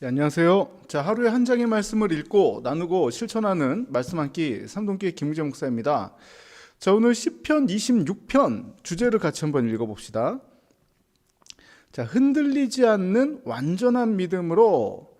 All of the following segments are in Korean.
네, 안녕하세요. 자, 하루에 한 장의 말씀을 읽고 나누고 실천하는 말씀 한 끼 삼동교회 김우재 목사입니다. 자, 오늘 시편 26편 주제를 같이 한번 읽어 봅시다. 자, 흔들리지 않는 완전한 믿음으로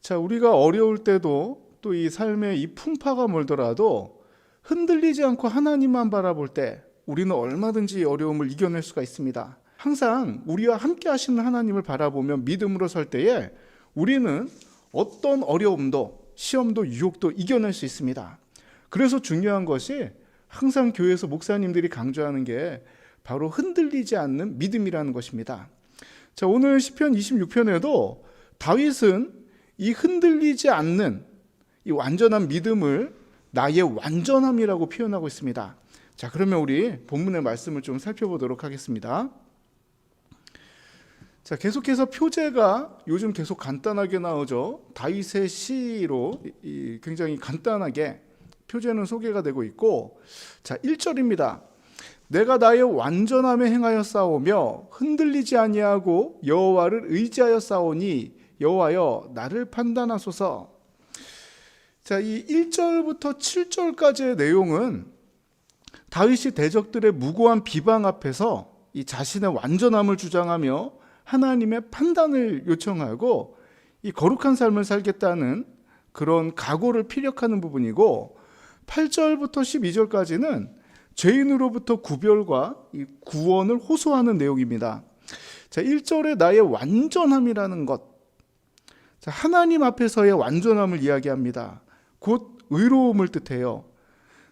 자, 우리가 어려울 때도 또 이 삶의 이 풍파가 몰더라도 흔들리지 않고 하나님만 바라볼 때 우리는 얼마든지 어려움을 이겨낼 수가 있습니다. 항상 우리와 함께 하시는 하나님을 바라보며 믿음으로 설 때에 우리는 어떤 어려움도 시험도 유혹도 이겨낼 수 있습니다. 그래서 중요한 것이 항상 교회에서 목사님들이 강조하는 게 바로 흔들리지 않는 믿음이라는 것입니다. 자, 오늘 시편 26편에도 다윗은 이 흔들리지 않는 이 완전한 믿음을 나의 완전함이라고 표현하고 있습니다. 자, 그러면 우리 본문의 말씀을 좀 살펴보도록 하겠습니다. 자, 계속해서 표제가 요즘 계속 간단하게 나오죠. 다윗의 시로 이 굉장히 간단하게 표제는 소개가 되고 있고 자, 1절입니다. 내가 나의 완전함에 행하여 싸우며 흔들리지 아니하고 여호와를 의지하여 싸우니 여호와여 나를 판단하소서. 자, 이 1절부터 7절까지의 내용은 다윗이 대적들의 무고한 비방 앞에서 이 자신의 완전함을 주장하며 하나님의 판단을 요청하고 이 거룩한 삶을 살겠다는 그런 각오를 피력하는 부분이고 8절부터 12절까지는 죄인으로부터 구별과 이 구원을 호소하는 내용입니다. 자, 1절에 나의 완전함이라는 것. 자, 하나님 앞에서의 완전함을 이야기합니다. 곧 의로움을 뜻해요.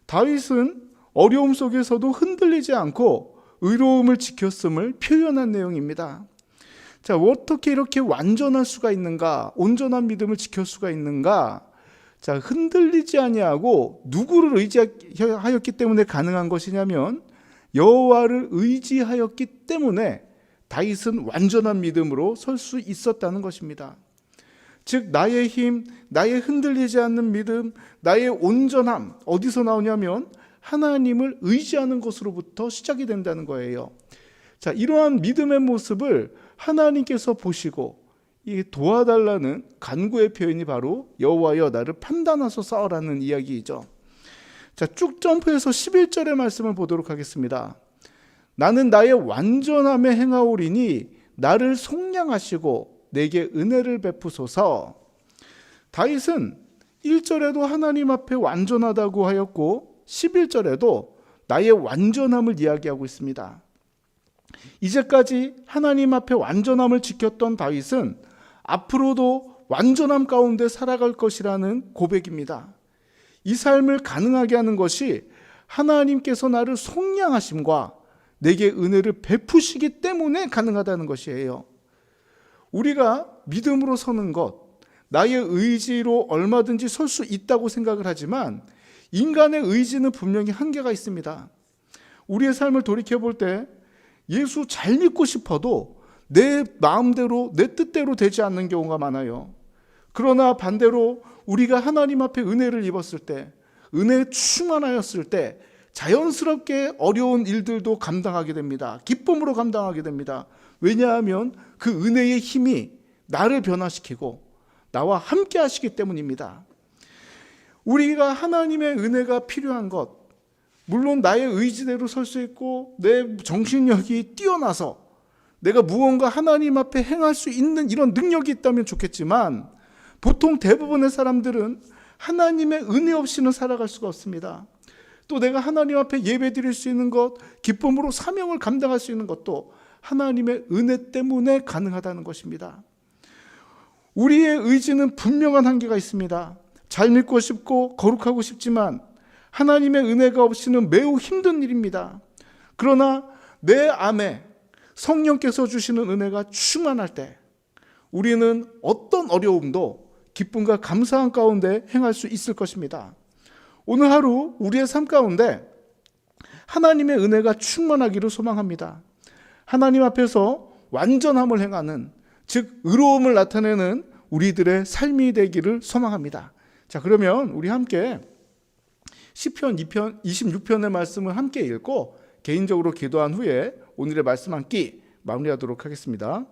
다윗은 어려움 속에서도 흔들리지 않고 의로움을 지켰음을 표현한 내용입니다. 자, 어떻게 이렇게 완전할 수가 있는가? 온전한 믿음을 지킬 수가 있는가? 자, 흔들리지 아니하고 누구를 의지하였기 때문에 가능한 것이냐면 여호와를 의지하였기 때문에 다윗은 완전한 믿음으로 설 수 있었다는 것입니다. 즉 나의 힘, 나의 흔들리지 않는 믿음, 나의 온전함 어디서 나오냐면 하나님을 의지하는 것으로부터 시작이 된다는 거예요. 자, 이러한 믿음의 모습을 하나님께서 보시고 이 도와달라는 간구의 표현이 바로 여호와여 나를 판단하소 싸우라는 이야기이죠. 자, 쭉 점프해서 11절의 말씀을 보도록 하겠습니다. 나는 나의 완전함에 행하오리니 나를 속량하시고 내게 은혜를 베푸소서. 다윗은 1절에도 하나님 앞에 완전하다고 하였고 11절에도 나의 완전함을 이야기하고 있습니다. 이제까지 하나님 앞에 완전함을 지켰던 다윗은 앞으로도 완전함 가운데 살아갈 것이라는 고백입니다. 이 삶을 가능하게 하는 것이 하나님께서 나를 속량하심과 내게 은혜를 베푸시기 때문에 가능하다는 것이에요. 우리가 믿음으로 서는 것, 나의 의지로 얼마든지 설 수 있다고 생각을 하지만 인간의 의지는 분명히 한계가 있습니다. 우리의 삶을 돌이켜 볼 때 예수 잘 믿고 싶어도 내 마음대로 내 뜻대로 되지 않는 경우가 많아요. 그러나 반대로 우리가 하나님 앞에 은혜를 입었을 때, 은혜에 충만하였을 때 자연스럽게 어려운 일들도 감당하게 됩니다. 기쁨으로 감당하게 됩니다. 왜냐하면 그 은혜의 힘이 나를 변화시키고 나와 함께 하시기 때문입니다. 우리가 하나님의 은혜가 필요한 것, 물론 나의 의지대로 설 수 있고 내 정신력이 뛰어나서 내가 무언가 하나님 앞에 행할 수 있는 이런 능력이 있다면 좋겠지만 보통 대부분의 사람들은 하나님의 은혜 없이는 살아갈 수가 없습니다. 또 내가 하나님 앞에 예배 드릴 수 있는 것, 기쁨으로 사명을 감당할 수 있는 것도 하나님의 은혜 때문에 가능하다는 것입니다. 우리의 의지는 분명한 한계가 있습니다. 잘 믿고 싶고 거룩하고 싶지만 하나님의 은혜가 없이는 매우 힘든 일입니다. 그러나 내 안에 성령께서 주시는 은혜가 충만할 때 우리는 어떤 어려움도 기쁨과 감사한 가운데 행할 수 있을 것입니다. 오늘 하루 우리의 삶 가운데 하나님의 은혜가 충만하기를 소망합니다. 하나님 앞에서 완전함을 행하는 즉 의로움을 나타내는 우리들의 삶이 되기를 소망합니다. 자, 그러면 우리 함께 시편 2편 26편의 말씀을 함께 읽고 개인적으로 기도한 후에 오늘의 말씀 한 끼 마무리하도록 하겠습니다.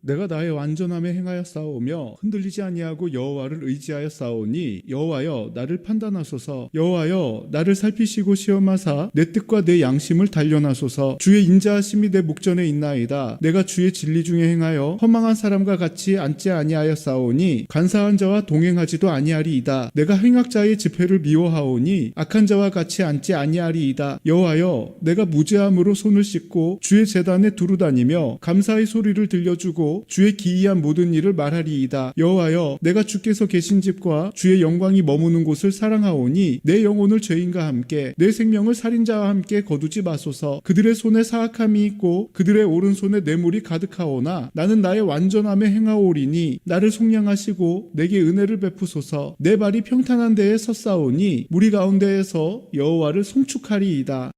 내가 나의 완전함에 행하여 싸우며 흔들리지 아니하고 여호와를 의지하여 싸우니 여호와여 나를 판단하소서. 여호와여 나를 살피시고 시험하사 내 뜻과 내 양심을 단련하소서. 주의 인자하심이 내 목전에 있나이다. 내가 주의 진리 중에 행하여 허망한 사람과 같이 앉지 아니하여 싸우니 간사한 자와 동행하지도 아니하리이다. 내가 행악자의 집회를 미워하오니 악한 자와 같이 앉지 아니하리이다. 여호와여 내가 무죄함으로 손을 씻고 주의 재단에 두루 다니며 감사의 소리를 들려주고 주의 기이한 모든 일을 말하리이다. 여호와여 내가 주께서 계신 집과 주의 영광이 머무는 곳을 사랑하오니 내 영혼을 죄인과 함께 내 생명을 살인자와 함께 거두지 마소서. 그들의 손에 사악함이 있고 그들의 오른손에 뇌물이 가득하오나 나는 나의 완전함에 행하오리니 나를 속량하시고 내게 은혜를 베푸소서. 내 발이 평탄한 데에 섰사오니 무리 가운데에서 여호와를 송축하리이다